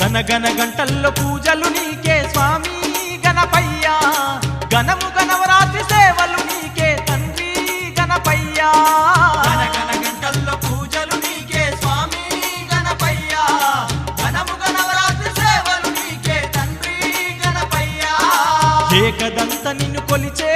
గనగన గంటల్లో పూజలు నీకే స్వామి గణపయ్యా. గణము గణవరాత్రి సేవలు నీకే తండ్రి గణపయ్యా. గనగన గంటల్లో పూజలు నీకే స్వామి గణపయ్యా. ఘనము గణవరాత్రి సేవలు నీకే తండ్రి గణపయ్యా. ఏకదంత నిన్ను కొలిచే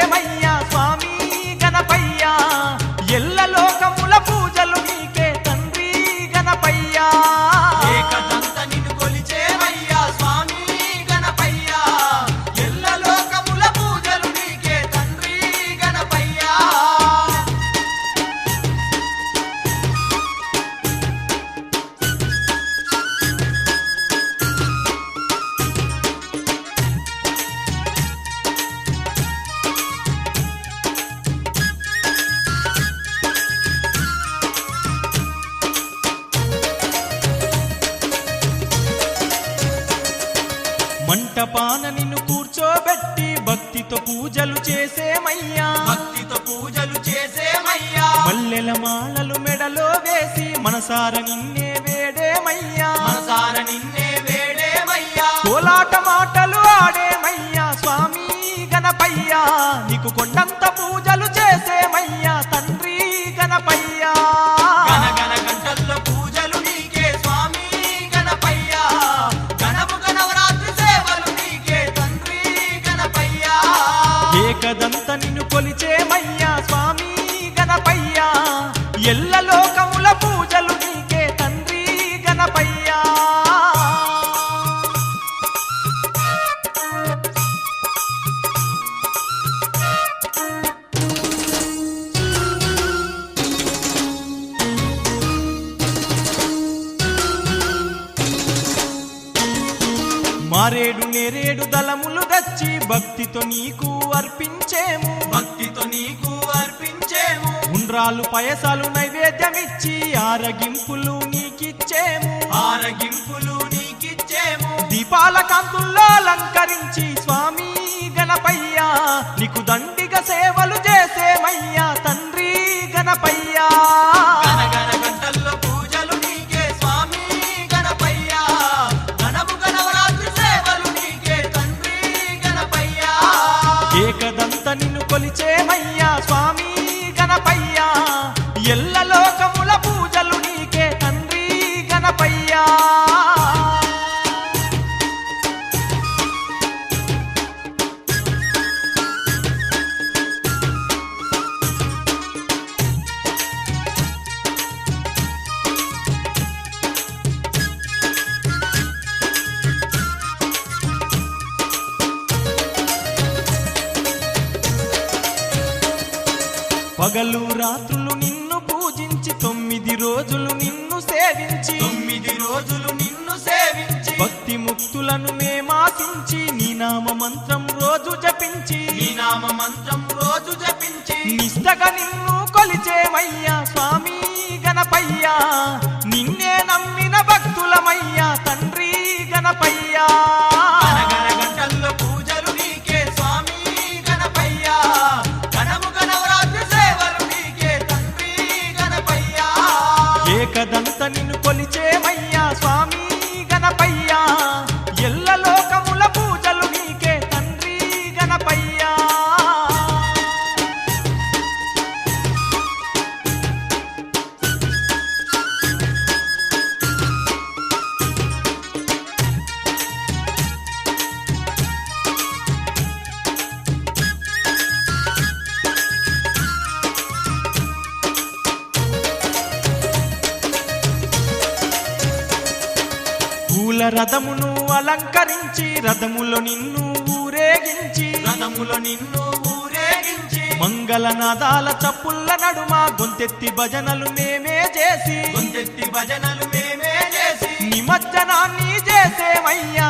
మంటపాన నిన్ను కూర్చోబెట్టి భక్తితో పూజలు చేసేమయ్యా. భక్తితో పూజలు చేసేమయ్యా. మల్లెల మాలలు మెడలో వేసి మనసార నిన్నే వేడేమయ్యా. మనసార నిన్నే వేడేమయ్యా. కోలాట మాటలు ఆడేమయ్యా స్వామి గణపయ్యా. నీకు కొండంత పూజలు మారేడు నేరేడు దళములు దచ్చి భక్తితో నీకు అర్పించేము. భక్తితో నీకు అర్పించేము. ఉండ్రాలు పయసాలు నైవేద్యమిచ్చి ఆరగింపులు నీకిచ్చేము. ఆరగింపులు నీకిచ్చేము. దీపాల కాంతుల్లో అలంకరించి నిన్ను కొలిచేమయ్యా స్వామి గణపయ్యా. ఎల్ల లోకముల పూజలు పగలు రాత్రులు నిన్ను పూజించి తొమ్మిది రోజులు నిన్ను సేవించి తొమ్మిది రోజులు నిన్ను సేవించి భక్తి ముక్తులను మేమాసించి నీ నామ మంత్రం రోజు జపించి నీ నామ మంత్రం రోజు జపించి నిష్టగా నిన్ను కొలిచేమయ్యా స్వామి గణపయ్యా. రథమును అలంకరించి రథములో నిన్ను ఊరేగించి రథములో నిన్ను ఊరేగించి మంగళనాదాల చప్పుల్ల నడుమ గొంతెత్తి భజనలు మేమే చేసి గొంతెత్తి భజనలు మేమే చేసి నిమజ్జనాన్ని చేసేమయ్యా